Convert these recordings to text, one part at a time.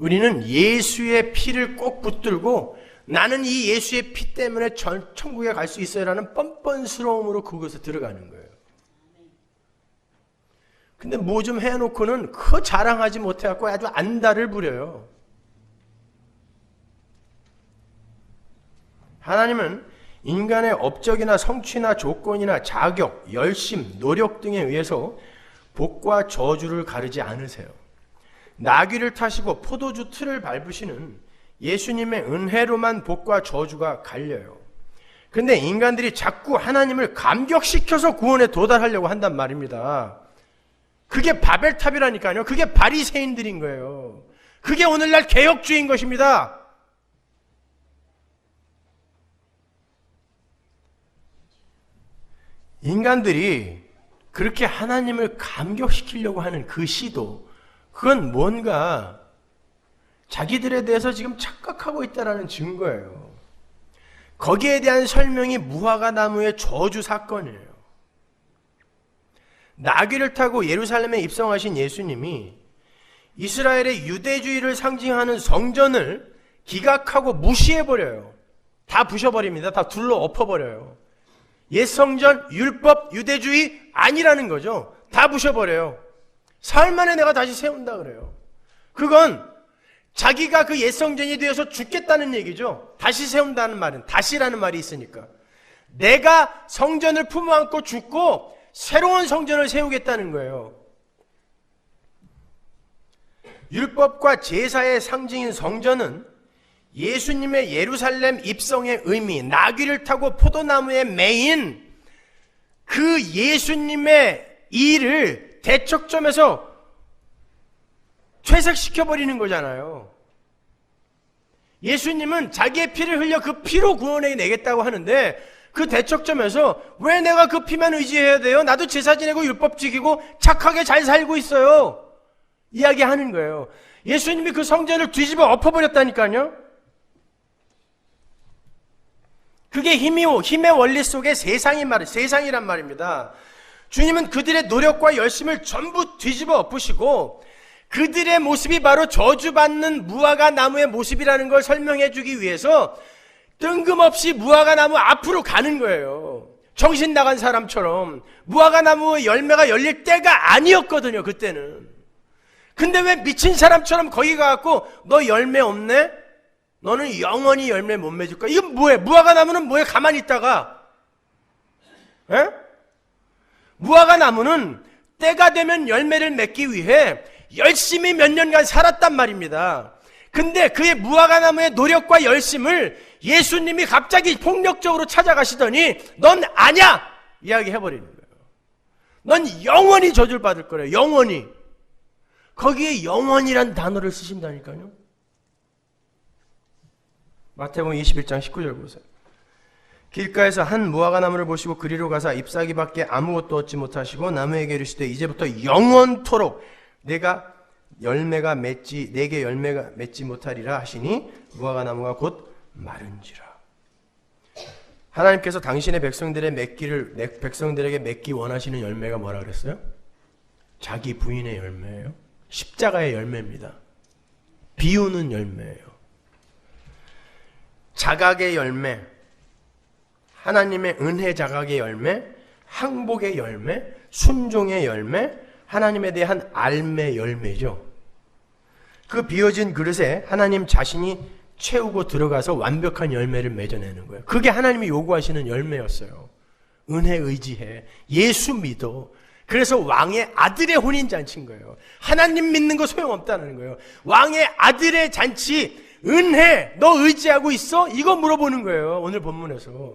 우리는 예수의 피를 꼭 붙들고 나는 이 예수의 피 때문에 전, 천국에 갈 수 있어요라는 뻔뻔스러움으로 그곳에 들어가는 거예요. 근데 뭐 좀 해놓고는 그 자랑하지 못해갖고 아주 안달을 부려요. 하나님은 인간의 업적이나 성취나 조건이나 자격, 열심, 노력 등에 의해서 복과 저주를 가르지 않으세요. 나귀를 타시고 포도주 틀을 밟으시는 예수님의 은혜로만 복과 저주가 갈려요. 근데 인간들이 자꾸 하나님을 감격시켜서 구원에 도달하려고 한단 말입니다. 그게 바벨탑이라니까요. 그게 바리새인들인 거예요. 그게 오늘날 개혁주의인 것입니다. 인간들이 그렇게 하나님을 감격시키려고 하는 그 시도, 그건 뭔가 자기들에 대해서 지금 착각하고 있다는 증거예요. 거기에 대한 설명이 무화과 나무의 저주 사건이에요. 나귀를 타고 예루살렘에 입성하신 예수님이 이스라엘의 유대주의를 상징하는 성전을 기각하고 무시해버려요. 다 부셔버립니다. 다 둘러 엎어버려요. 옛 성전, 율법, 유대주의 아니라는 거죠. 다 부셔버려요. 사흘 만에 내가 다시 세운다 그래요. 그건 자기가 그 옛 성전이 되어서 죽겠다는 얘기죠. 다시 세운다는 말은 다시라는 말이 있으니까. 내가 성전을 품어안고 죽고 새로운 성전을 세우겠다는 거예요. 율법과 제사의 상징인 성전은 예수님의 예루살렘 입성의 의미, 나귀를 타고 포도나무에 매인 그 예수님의 일을 대척점에서 퇴색시켜버리는 거잖아요. 예수님은 자기의 피를 흘려 그 피로 구원해 내겠다고 하는데 그 대척점에서 왜 내가 그 피만 의지해야 돼요? 나도 제사 지내고 율법 지키고 착하게 잘 살고 있어요. 이야기하는 거예요. 예수님이 그 성전을 뒤집어 엎어버렸다니까요. 그게 힘이오, 힘의 원리 속에 세상이 말, 세상이란 말입니다. 주님은 그들의 노력과 열심을 전부 뒤집어 엎으시고 그들의 모습이 바로 저주받는 무화과 나무의 모습이라는 걸 설명해 주기 위해서 뜬금없이 무화과 나무 앞으로 가는 거예요. 정신 나간 사람처럼 무화과 나무 열매가 열릴 때가 아니었거든요, 그때는. 근데 왜 미친 사람처럼 거기 가갖고 너 열매 없네? 너는 영원히 열매 못 맺을 거야. 이건 뭐해? 무화과 나무는 뭐해? 가만히 있다가. 에? 무화과 나무는 때가 되면 열매를 맺기 위해 열심히 몇 년간 살았단 말입니다. 근데 그의 무화과 나무의 노력과 열심을 예수님이 갑자기 폭력적으로 찾아가시더니 넌 아냐! 이야기 해버리는 거예요. 넌 영원히 저줄 받을 거래요. 영원히. 거기에 영원이란 단어를 쓰신다니까요. 마태복음 21장 19절 보세요. 길가에서 한 무화과 나무를 보시고 그리로 가사 잎사귀밖에 아무것도 얻지 못하시고 나무에게 이르시되 이제부터 영원토록 내가 열매가 맺지 내게 열매가 맺지 못하리라 하시니 무화과 나무가 곧 마른지라. 하나님께서 당신의 백성들의 맺기를 백성들에게 맺기 원하시는 열매가 뭐라 그랬어요? 자기 부인의 열매예요. 십자가의 열매입니다. 비우는 열매예요. 자각의 열매, 하나님의 은혜 자각의 열매, 항복의 열매, 순종의 열매, 하나님에 대한 알매 열매죠. 그 비어진 그릇에 하나님 자신이 채우고 들어가서 완벽한 열매를 맺어내는 거예요. 그게 하나님이 요구하시는 열매였어요. 은혜 의지해. 예수 믿어. 그래서 왕의 아들의 혼인 잔치인 거예요. 하나님 믿는 거 소용없다는 거예요. 왕의 아들의 잔치, 은혜, 너 의지하고 있어? 이거 물어보는 거예요. 오늘 본문에서.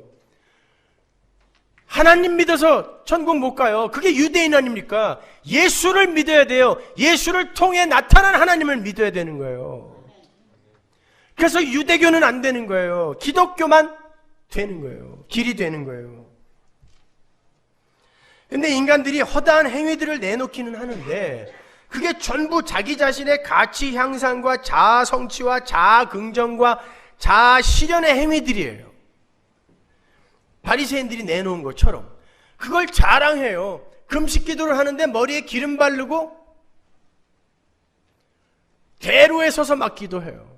하나님 믿어서 천국 못 가요. 그게 유대인 아닙니까? 예수를 믿어야 돼요. 예수를 통해 나타난 하나님을 믿어야 되는 거예요. 그래서 유대교는 안 되는 거예요. 기독교만 되는 거예요. 길이 되는 거예요. 근데 인간들이 허다한 행위들을 내놓기는 하는데 그게 전부 자기 자신의 가치 향상과 자아 성취와 자아 긍정과 자아 실현의 행위들이에요. 바리새인들이 내놓은 것처럼 그걸 자랑해요. 금식 기도를 하는데 머리에 기름 바르고 대로에 서서 막 기도해요.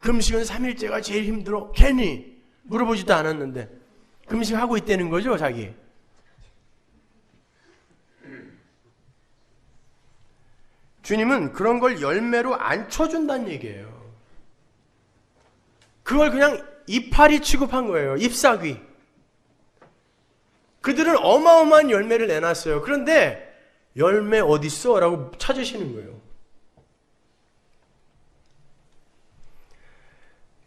금식은 3일째가 제일 힘들어. 괜히 물어보지도 않았는데 금식하고 있다는 거죠, 자기. 주님은 그런 걸 열매로 안 쳐준다는 얘기예요. 그걸 그냥 이파리 취급한 거예요. 잎사귀. 그들은 어마어마한 열매를 내놨어요. 그런데 열매 어딨어? 라고 찾으시는 거예요.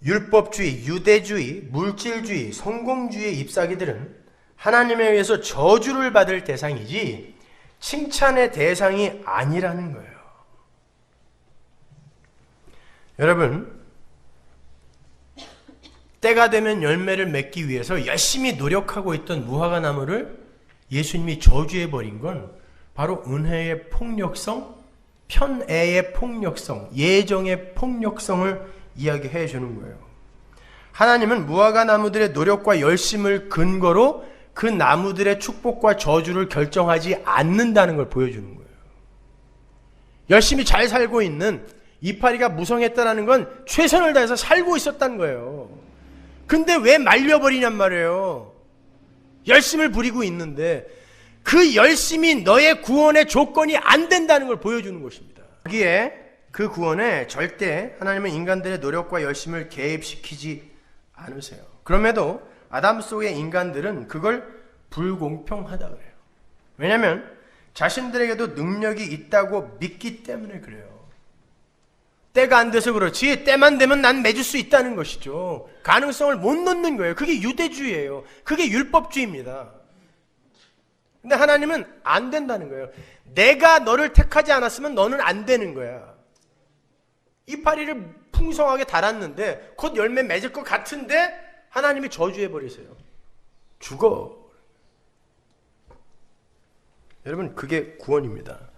율법주의, 유대주의, 물질주의, 성공주의 잎사귀들은 하나님에 의해서 저주를 받을 대상이지 칭찬의 대상이 아니라는 거예요. 여러분, 때가 되면 열매를 맺기 위해서 열심히 노력하고 있던 무화과 나무를 예수님이 저주해 버린 건 바로 은혜의 폭력성, 편애의 폭력성, 예정의 폭력성을 이야기해 주는 거예요. 하나님은 무화과 나무들의 노력과 열심을 근거로 그 나무들의 축복과 저주를 결정하지 않는다는 걸 보여주는 거예요. 열심히 잘 살고 있는 이파리가 무성했다는 건 최선을 다해서 살고 있었다는 거예요. 근데 왜 말려버리냔 말이에요. 열심을 부리고 있는데 그 열심이 너의 구원의 조건이 안 된다는 걸 보여주는 것입니다. 여기에 그 구원에 절대 하나님은 인간들의 노력과 열심을 개입시키지 않으세요. 그럼에도 아담 속의 인간들은 그걸 불공평하다 그래요. 왜냐하면 자신들에게도 능력이 있다고 믿기 때문에 그래요. 때가 안 돼서 그렇지 때만 되면 난 맺을 수 있다는 것이죠. 가능성을 못 넣는 거예요. 그게 유대주의예요. 그게 율법주의입니다. 근데 하나님은 안 된다는 거예요. 내가 너를 택하지 않았으면 너는 안 되는 거야. 이파리를 풍성하게 달았는데 곧 열매 맺을 것 같은데 하나님이 저주해 버리세요. 죽어. 여러분 그게 구원입니다.